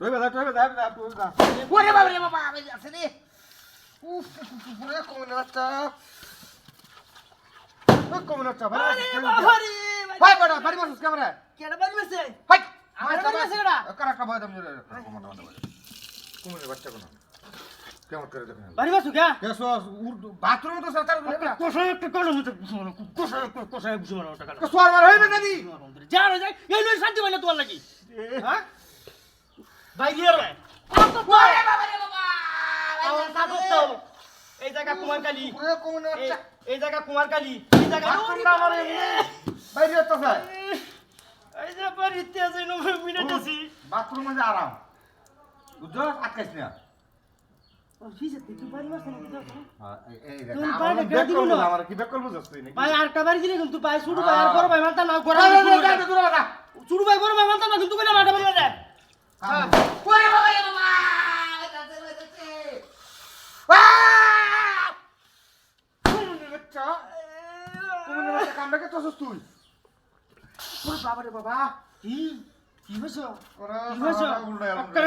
টইবে দা টইবে দা দা টইবে দা ওরে বাবা রে বাবা আমি আছে রে উফ পুরো কমনে বাচ্চা ও কমনে বাচ্চা ভাই আরে ভাই বড় বাড়ি বসুস ক্যামেরা কেডা বাড়ি বসে ভাই আমার বাড়ি বসে কেডা কারা কা ভাই দম জুড়ে কমনে কমনে বাচ্চা কোন কেমন করে দেখেন বাড়ি বসু কে কেসো উর্দু বাথরুম তো সাতারগুলো না কোথায় একটা কালো মতো কোথায় কোথায় বুঝে মারা ওটা কালো তো সোয়ার মার হইবে নাকি যা রে যাই এই লই শান্তি পাইলে তোমার লাগি হ্যাঁ ভাই দিয়ে রে ওরে বাবা রে বাবা আমার কাকু তো। এই জায়গা কুমারকালী। পুরো কমনে এই জায়গা কুমারকালী। এই জায়গা বাইরে তো স্যার এই যে বাড়িতে আছে নব মিনিট আছে। বাথরুম মধ্যে আরাম। বুঝছ? আটকাইছ না। হ্যাঁ, নাকি? ভাই আর কাবার দিলে কিন্তু ভাই শুরু ভাই আর বড় ভাই মানতা না গোড়া যা, যা, যা, যা, দূরে যা। শুরু ভাই বড় ভাই মানতা না কিন্তু ওরে বাবা রে বাবা কুমুনের বাচ্চা কামড়াকে তোসস তুই। ওরে বাবা রে বাবা। কি কি ওরা কি হইছো সারা উল্টা গেল। আটকা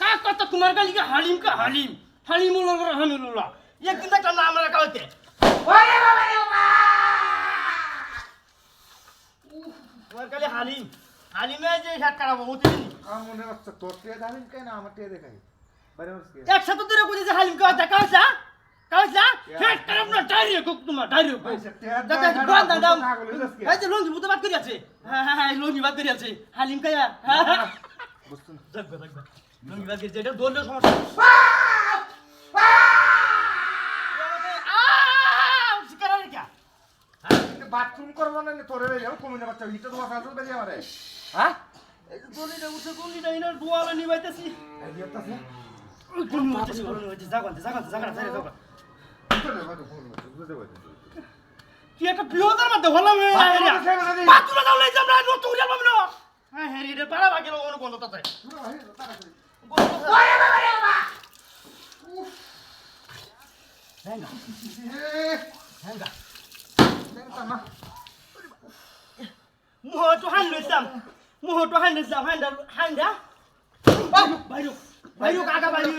কা কত কুমার কালী কা হালিম কা হালিম হালিম উল্লা হামিলুল্লাহ একটা নাম রাখা হইতে ওরে বাবা রে বাবা কুমার কালী হালিম হালিমে যে হাত কাটাবো হতে দিন কুমুনের বাচ্চা, তোর টেয়ে দাবিন কেন? আমার টেয়ে দেখাই। বাইরে বস কে? একসাথে দূরে বুঝেছে হালিম কা কাউসা কাউসা হেট কারাম না ডাইরে কুক তোমার ডাইরে কুক। আচ্ছা, টেয়ে দাদা না যাস কে? এই যে লঙ্গি মুতো বাদ করি আছে। হ্যাঁ হ্যাঁ হ্যাঁ বাদ করি আছে। হালিম কায়া হ্যাঁ হ্যাঁ। না? দেখবে দেখবে লঙ্গি বাদ করি এটা দৌড়লে সমস্যা। বাথরুম করব না তোরে বেরিয়ে, কুমুনের বাচ্চা, ইটা তোমার কাছে বেরিয়ে আমারে। হ্যাঁ? কি একটা মধ্যে হলাম নতুন পাবো না হ্যাঁ হ্যাঁ রে পাড়া বাকি লোক তাতে। না। হান লইছাম মুহ তো হান লইছাম হান্ডা হান্ডা বাইরো বাইরো আগা বাইরো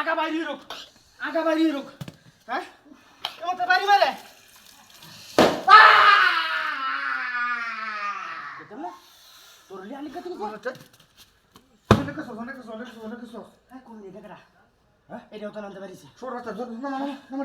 আগা বাইরো আগা বাইরো হ্যাঁ এমন তো বাড়ি মারে তোর লিয়া লিখা তুমি কোন অনেক কিছু, অনেক কিছু, অনেক কিছু, অনেক কিছু। হ্যাঁ কোন লিখা করা হ্যাঁ এটাও তো নামতে পারিছি সর রাস্তা, সর, না, না, না,